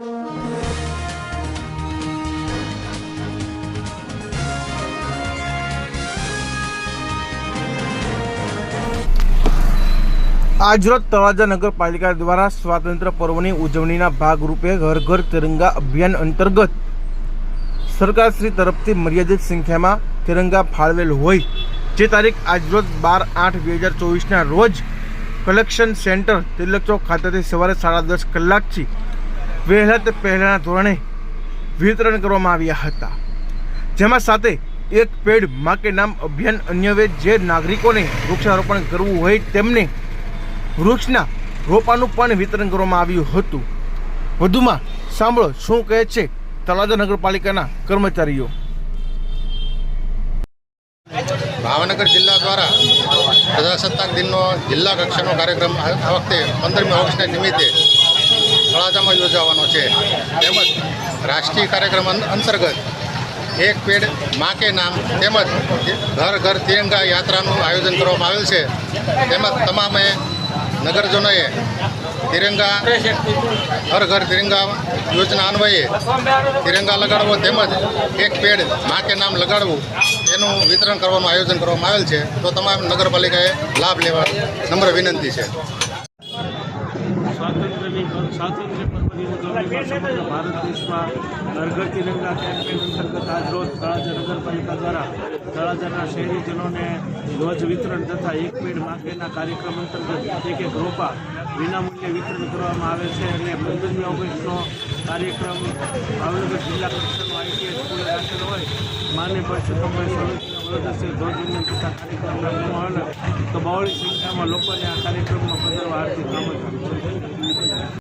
આજરોજ તળાજા નગરપાલિકા દ્વારા સ્વાતંત્ર્ય પર્વની ઉજવણીના ભાગરૂપે ઘર ઘર તિરંગા અભિયાન અંતર્ગત સરકારશ્રી તરફથી મર્યાદિત સંખ્યામાં તિરંગા ફાળવેલ હોય. જે તારીખ આજરોજ બાર આઠ બે હજાર ચોવીસના રોજ કલેક્શન સેન્ટર તિલક ચોક ખાતેથી સવારે સાડા દસ કલાકથી વહેલા તે પહેલાંના ધોરણે વિતરણ કરવામાં આવ્યા હતા. જેમાં સાથે એક પેડ મા કે નામ અભિયાન અન્યવે જે નાગરિકોને વૃક્ષારોપણ કરવું હોય તેમને વૃક્ષના રોપાનું પણ વિતરણ કરવામાં આવ્યું હતું. વધુમાં સાંભળો શું કહે છે તળાજા નગરપાલિકાના કર્મચારીઓ. ભાવનગર જિલ્લા દ્વારા પ્રજાસત્તાક દિનનો જિલ્લા કક્ષાનો કાર્યક્રમ આ વખતે પંદરમી ઓગસ્ટના નિમિત્તે તળાજામાં યોજાવાનો છે. તેમજ રાષ્ટ્રીય કાર્યક્રમ અંતર્ગત એક પેડ મા કે નામ તેમજ ઘર ઘર તિરંગા યાત્રાનું આયોજન કરવામાં આવેલ છે. તેમજ તમામે નગરજનોએ તિરંગા, ઘર ઘર તિરંગા યોજના અન્વયે તિરંગા લગાડવો તેમજ એક પેડ મા કે નામ લગાડવું એનું વિતરણ કરવાનું આયોજન કરવામાં આવેલ છે. તો તમામ નગરપાલિકાએ લાભ લેવા નમ્ર વિનંતી છે. પર્વની ઉજવણીમાં સમગ્ર ભારત દેશમાં ઘર તિરંગા કેમ્પેન અંતર્ગત આજરોજ તળાજા નગરપાલિકા દ્વારા તળાજાના શહેરીજનોને ધ્વજ વિતરણ તથા એક પેડ માકેના કાર્યક્રમ અંતર્ગત એક એક રોપા વિનામૂલ્યે વિતરણ કરવામાં આવે છે અને પંદરમી ઓગસ્ટનો કાર્યક્રમ ભાવનગર જિલ્લા કક્ષાનો હોય. માન્ય પરસોત્તમભાઈ સોલંકીના વડોદરસે ધ્વજવંદન કાર્યક્રમ તો બહોળી સંખ્યામાં લોકોને આ કાર્યક્રમમાં પધારવા આમંત્રણ છે.